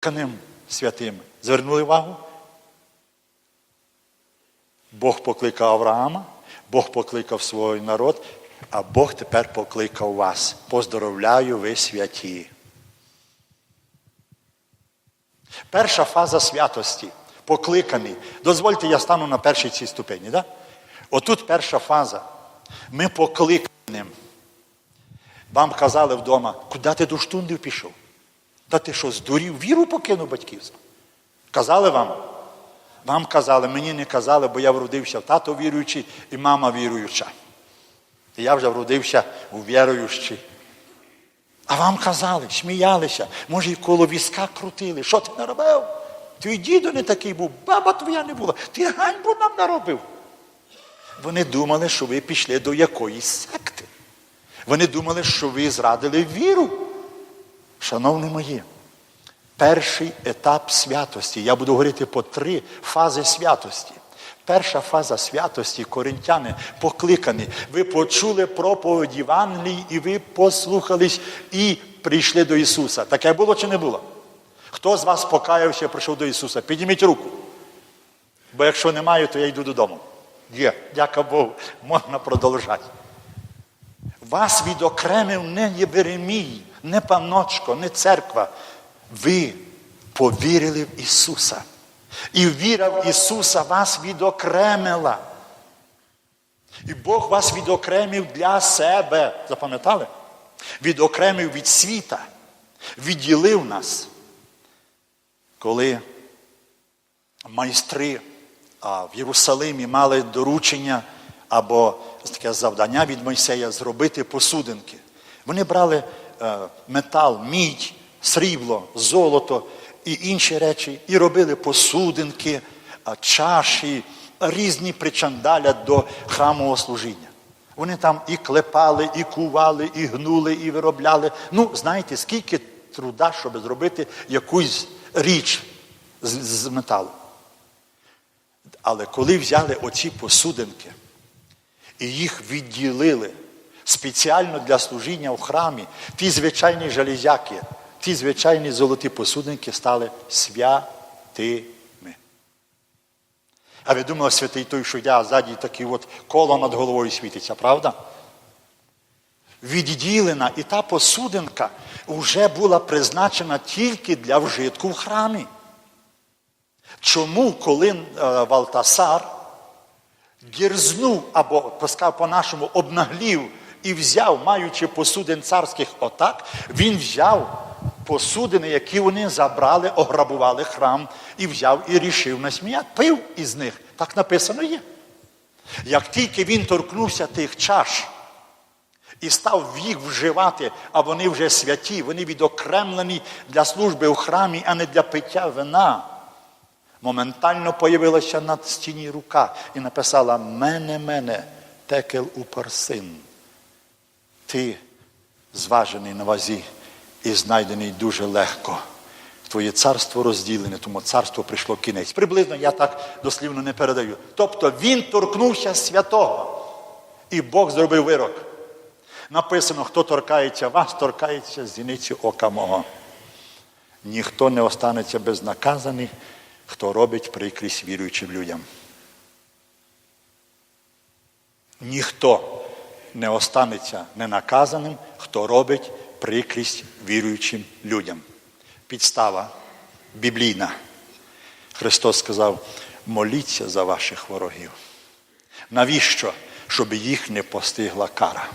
покликаним святим. Звернули увагу? Бог покликав Авраама, Бог покликав свій народ, а Бог тепер покликав вас. Поздоровляю, ви святі. Перша фаза святості. Покликаний. Дозвольте, я стану на першій цій ступені. Да? Отут перша фаза. Ми покликаним. Вам казали вдома, куди ти до штундів пішов? Та ти що, здурів, віру покинув батьківство? Казали вам? Вам казали, мені не казали, бо я вродився в тато віруючий і мама віруюча. І я вже вродився у віруючий. А вам казали, сміялися, може, і коло візка крутили. Що ти наробив? Твій дідо не такий був, баба твоя не була, ти ганьбу нам наробив. Вони думали, що ви пішли до якоїсь секти. Вони думали, що ви зрадили віру. Шановні мої, перший етап святості. Я буду говорити по три фази святості. Перша фаза святості, коринтяни, покликані. Ви почули проповідь Євангелії, і ви послухались і прийшли до Ісуса. Таке було чи не було? Хто з вас покаявся прийшов до Ісуса? Підніміть руку. Бо якщо немає, то я йду додому. Є, дяка Богу, можна продовжати. Вас відокремив не Євремій, не паночко, не церква. Ви повірили в Ісуса. І віра в Ісуса вас відокремила. І Бог вас відокремив для себе. Запам'ятали? Відокремив від світа, відділив нас. Коли майстри в Єрусалимі мали доручення або таке завдання від Мойсея зробити посудинки. Вони брали метал, мідь, срібло, золото і інші речі, і робили посудинки, чаші, різні причандаля до храмового служіння. Вони там і клепали, і кували, і гнули, і виробляли. Ну, знаєте, скільки труда, щоб зробити якусь річ з, з металу. Але коли взяли оці посудинки і їх відділили спеціально для служіння в храмі, ті звичайні жалізяки, ті звичайні золоті посудинки стали святими. А ви думали, святий той, що я ззаді таке от коло над головою світиться, правда? Відділена, і та посудинка вже була призначена тільки для вжитку в храмі. Чому, коли е, Валтасар дірзнув або пускав по-нашому обнаглів і взяв, маючи посудин царських отак, він взяв посудини, які вони забрали, ограбували храм, і взяв і рішив насміяти. Пив із них. Так написано є. Як тільки він торкнувся тих чаш і став їх вживати, а вони вже святі, вони відокремлені для служби в храмі, а не для пиття вина. Моментально появилася на стіні рука і написала Мене, мене, текел у парсин. Ти зважений на вазі і знайдений дуже легко. Твоє царство розділене, тому царство прийшло кінець. Приблизно я так дослівно не передаю. Тобто він торкнувся святого, і Бог зробив вирок. Написано, хто торкається вас, торкається зіниці ока мого. Ніхто не останеться безнаказаний, хто робить прикрість віруючим людям. Ніхто не останеться ненаказаним, хто робить прикрість віруючим людям. Підстава біблійна. Христос сказав: моліться за ваших ворогів. Навіщо? Щоб їх не постигла кара.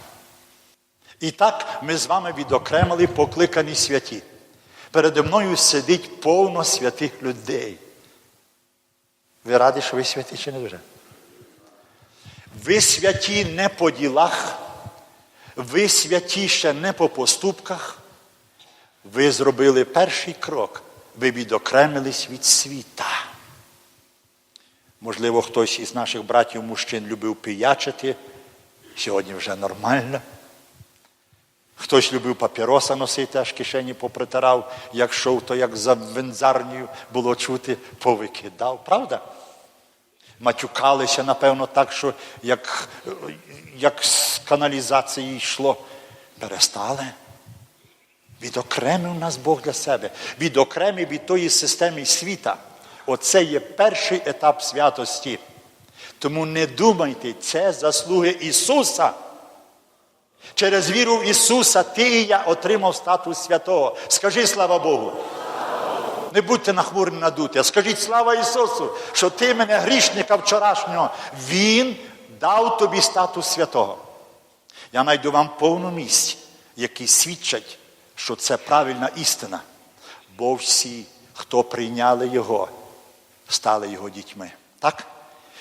І так ми з вами відокремили покликані святі. Передо мною сидить повно святих людей. Ви раді, що ви святі чи не дуже? Ви святі не по ділах, ви святі ще не по поступках. Ви зробили перший крок, ви відокремились від світа. Можливо, хтось із наших братів мужчин любив пиячити, сьогодні вже нормально. Хтось любив папіроса носити, аж кишені попритирав, як йшов, то як за вензарнею було чути, повикидав. Правда? Матюкалися, напевно, так, що як, як з каналізації йшло. Перестали. Відокремив нас Бог для себе, відокремив від тої системи світа. Оце є перший етап святості. Тому не думайте, це заслуги Ісуса. Через віру в Ісуса ти і я отримав статус святого. Скажи слава Богу. Не будьте нахмурені надуті, а скажіть слава Ісусу, що ти мене грішника вчорашнього. Він дав тобі статус святого. Я найду вам повну місць, які свідчать, що це правильна істина. Бо всі, хто прийняли Його, стали Його дітьми. Так?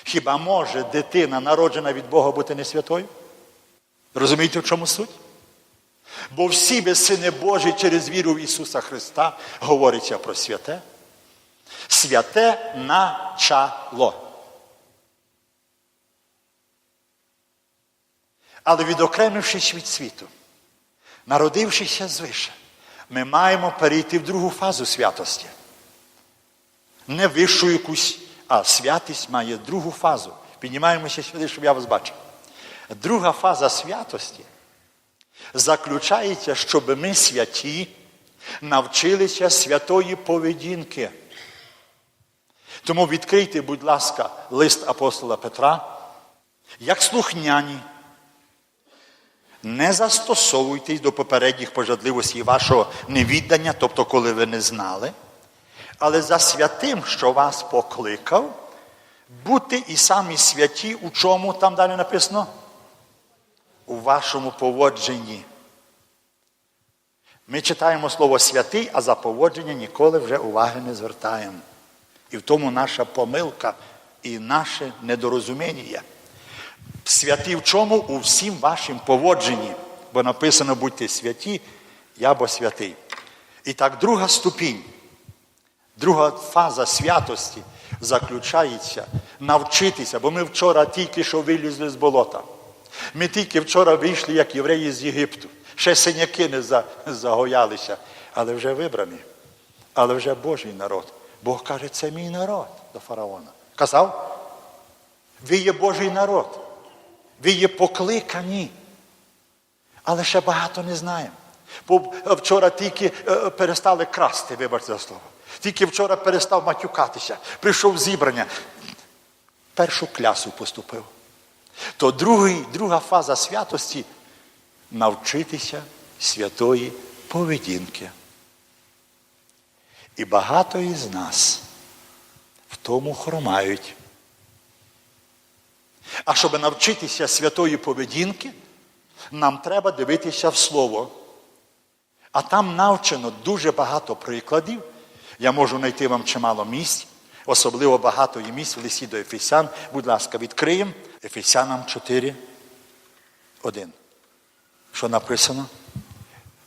Хіба може дитина, народжена від Бога, бути не святою? Розумієте, в чому суть? Бо всі ви сини Божі через віру в Ісуса Христа говориться про святе. Святе начало. Але відокремившись від світу, народившися звише, ми маємо перейти в другу фазу святості. Не вищу якусь, а святість має другу фазу. Піднімаємося сюди, щоб я вас бачив. Друга фаза святості заключається, щоб ми святі навчилися святої поведінки. Тому відкрийте, будь ласка, лист апостола Петра, як слухняні. Не застосовуйтесь до попередніх пожадливостей вашого невіддання, тобто, коли ви не знали, але за святим, що вас покликав, бути і самі святі, у чому там далі написано? У вашому поводженні. Ми читаємо слово святий, а за поводження ніколи вже уваги не звертаємо. І в тому наша помилка і наше недорозуміння. Святі в чому? У всім вашім поводженні. Бо написано будьте святі, я бо святий. І так, друга ступінь, друга фаза святості заключається навчитися, бо ми вчора тільки що вилізли з болота. Ми тільки вчора вийшли, як євреї з Єгипту. Ще синяки не загоялися, але вже вибрані, але вже Божий народ. Бог каже, це мій народ до фараона. Казав? Ви є Божий народ. Ви є покликані. Але ще багато не знаємо. Бо вчора тільки е, перестали красти, вибачте за слово. Тільки вчора перестав матюкатися. Прийшов зібрання. Першу клясу поступив. То другий, друга фаза святості навчитися святої поведінки. І багато із нас в тому хромають. А щоб навчитися святої поведінки, нам треба дивитися в Слово. А там навчено дуже багато прикладів. Я можу знайти вам чимало місць, особливо багато є місць в листі до Ефесян. Будь ласка, відкриємо Ефесянам 4, 1. Що написано?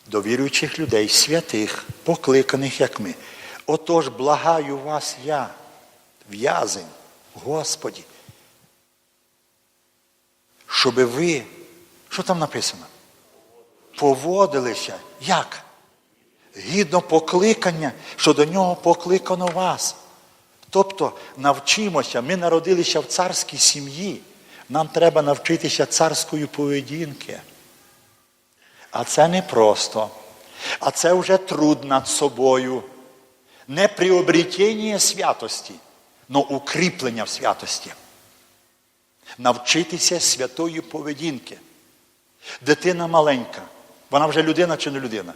До віруючих людей, святих, покликаних, як ми. Отож, благаю вас я, в'язень, Господі, щоб ви, що там написано? Поводилися як? Гідно покликання, що до нього покликано вас. Тобто навчимося, ми народилися в царській сім'ї. Нам треба навчитися царської поведінки. А це не просто. А це вже труд над собою. Не приобретення святості, але укріплення в святості. Навчитися святої поведінки. Дитина маленька. Вона вже людина чи не людина?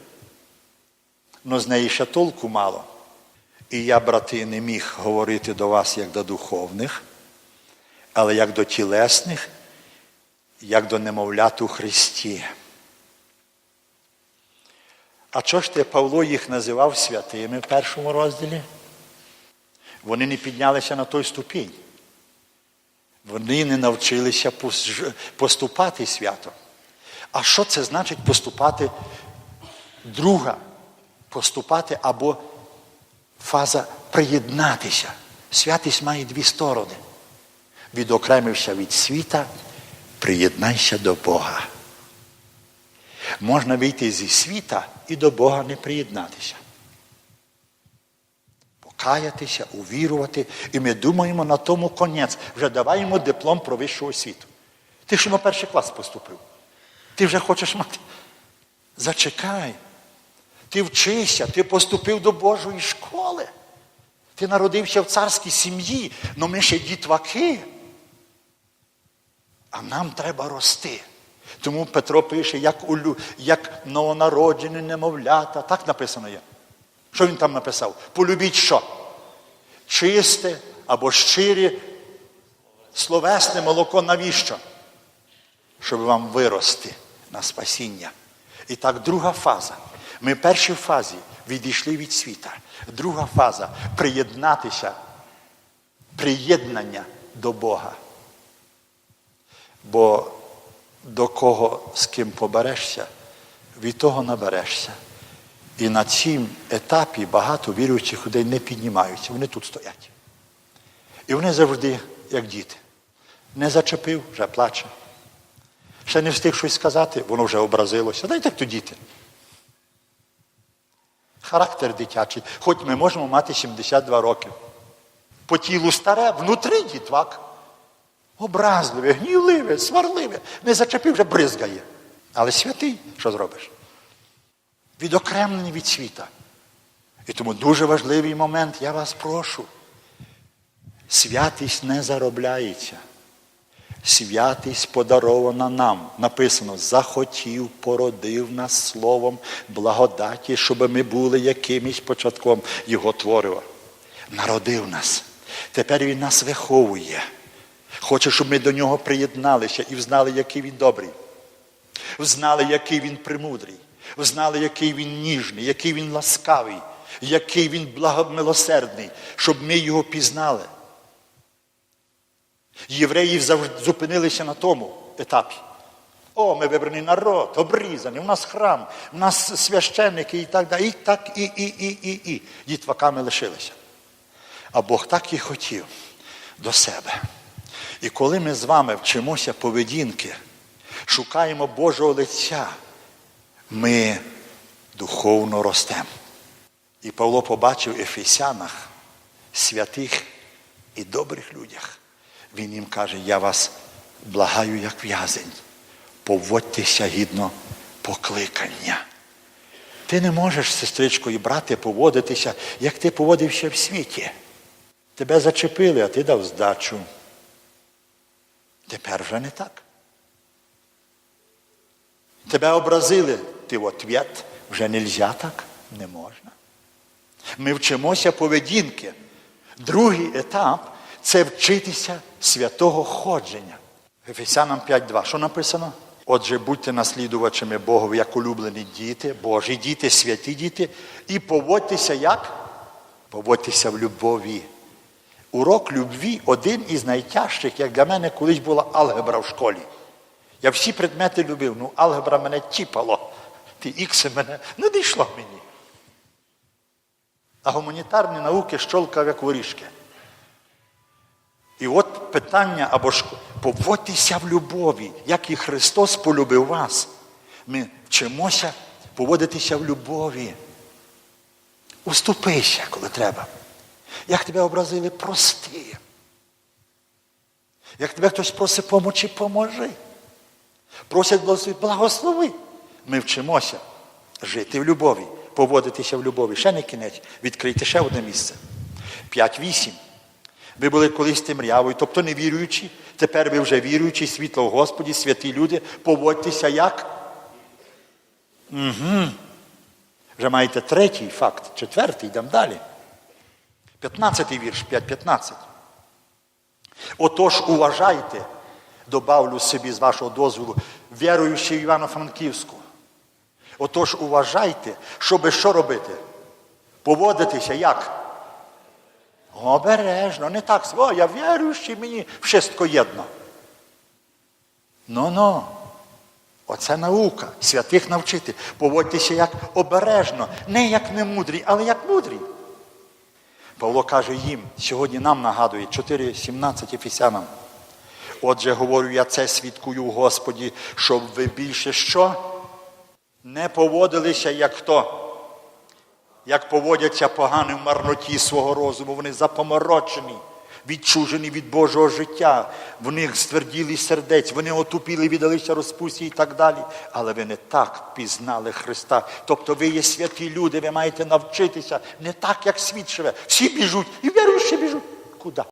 Ну з неї ще толку мало. І я, брати, не міг говорити до вас як до духовних, але як до тілесних, як до немовлят у Христі. А чого ж ти Павло їх називав святими в першому розділі? Вони не піднялися на той ступінь. Вони не навчилися поступати свято. А що це значить поступати друга? Поступати або фаза приєднатися. Святість має дві сторони. Відокремився від світа, приєднайся до Бога. Можна вийти зі світа і до Бога не приєднатися. Покаятися, увірувати. І ми думаємо на тому конець. Вже давай йому диплом про вищу освіту. Ти ж на перший клас поступив. Ти вже хочеш мати. Зачекай. Ти вчишся, ти поступив до Божої школи. Ти народився в царській сім'ї, але ми ще дітваки. А нам треба рости. Тому Петро пише, як, у, лю- як новонароджені немовлята. Так написано є. Що він там написав? Полюбіть що? Чисте або щирі словесне молоко навіщо? Щоб вам вирости на спасіння. І так, друга фаза. Ми в першій фазі відійшли від світа. Друга фаза приєднатися, приєднання до Бога. Бо до кого з ким поберешся, від того наберешся. І на цім етапі багато віруючих людей не піднімаються. Вони тут стоять. І вони завжди, як діти. Не зачепив, вже плаче. Ще не встиг щось сказати, воно вже образилося. Дайте як то діти. Характер дитячий. Хоч ми можемо мати 72 роки. По тілу старе, внутрі дітвак. Образливе, гнівливе, сварливе. Не зачепив, вже бризгає. Але святий, що зробиш? Відокремлений від світа. І тому дуже важливий момент, я вас прошу. Святість не заробляється. Святість подарована нам. Написано, захотів, породив нас словом благодаті, щоб ми були якимось початком Його творива. Народив нас. Тепер Він нас виховує. Хоче, щоб ми до нього приєдналися і взнали, який він добрий. Взнали, який він премудрий. Взнали, який він ніжний, який він ласкавий, який він благомилосердний, щоб ми його пізнали. Євреї завжди зупинилися на тому етапі. О, ми вибраний народ, обрізаний, у нас храм, у нас священники і так далі. І так, і, і, і, і, і. Дітваками лишилися. А Бог так і хотів до себе. І коли ми з вами вчимося поведінки, шукаємо Божого лиця, ми духовно ростемо. І Павло побачив в Ефесянах святих і добрих людях. Він їм каже, я вас благаю, як в'язень, поводьтеся гідно покликання. Ти не можеш, сестричко і брате, поводитися, як ти поводився в світі. Тебе зачепили, а ти дав здачу. Тепер вже не так. Тебе образили, ти в ответ, вже нельзя так, не можна. Ми вчимося поведінки. Другий етап це вчитися святого ходження. Ефесянам 5.2. Що написано? Отже, будьте наслідувачами Богові, як улюблені діти, Божі діти, святі діти, і поводьтеся як? Поводьтеся в любові. Урок любві один із найтяжчих, як для мене колись була алгебра в школі. Я всі предмети любив, ну алгебра мене тіпало. Ті ікси мене не дійшло мені. А гуманітарні науки щолкав як воріжки. І от питання або ж поводьтеся в любові, як і Христос полюбив вас. Ми вчимося поводитися в любові. Уступися, коли треба. Як тебе образили, прости. Як тебе хтось просить помочі, поможи. Просять благослови, благослови. Ми вчимося жити в любові, поводитися в любові. Ще не кінець. Відкрийте ще одне місце. 5-8. Ви були колись темрявою, тобто не віруючі. Тепер ви вже віруючі, світло в Господі, святі люди. Поводьтеся як? Угу. Вже маєте третій факт, четвертий, йдемо далі. 15 вірш, 5.15. Отож, уважайте, добавлю собі з вашого дозволу, віруючи в Івано-Франківську. Отож, уважайте, щоби що робити? Поводитися як? Обережно, не так, о, я віруючий, мені wszystko єдно. Ну-ну. Оце наука. Святих навчити. Поводьтеся як обережно, не як немудрі, але як мудрі. Павло каже їм, сьогодні нам нагадує 4.17 Ефесянам. Отже, говорю, я це свідкую в Господі, щоб ви більше що? Не поводилися, як хто? Як поводяться погані в марноті свого розуму, вони запоморочені. Відчужені від Божого життя. В них стверділи сердець, вони отупіли, віддалися розпусті і так далі. Але ви не так пізнали Христа. Тобто ви є святі люди, ви маєте навчитися не так, як світ живе. Всі біжуть, і віруючі біжуть. Куди?